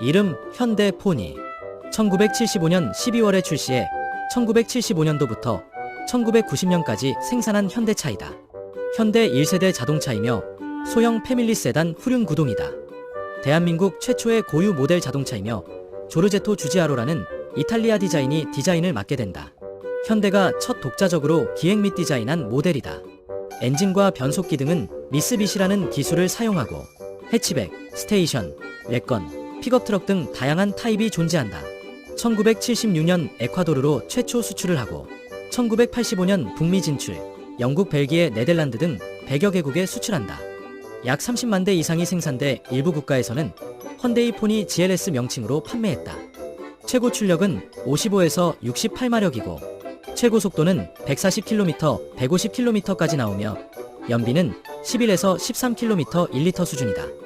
이름 현대 포니. 1975년 12월에 출시해 1975년도부터 1990년까지 생산한 현대차이다. 현대 1세대 자동차이며 소형 패밀리 세단 후륜 구동이다. 대한민국 최초의 고유 모델 자동차이며 조르제토 주지아로라는 이탈리아 디자인이 디자인을 맡게 된다. 현대가 첫 독자적으로 기획 및 디자인한 모델이다. 엔진과 변속기 등은 미쓰비시라는 기술을 사용하고 해치백, 스테이션, 레건, 픽업 트럭 등 다양한 타입이 존재한다. 1976년 에콰도르로 최초 수출을 하고 1985년 북미 진출, 영국, 벨기에, 네덜란드 등 100여 개국에 수출한다. 약 30만 대 이상이 생산돼 일부 국가에서는 헌데이 포니 GLS 명칭으로 판매했다. 최고 출력은 55에서 68마력이고 최고 속도는 140km, 150km까지 나오며 연비는 11에서 13km 1리터 수준이다.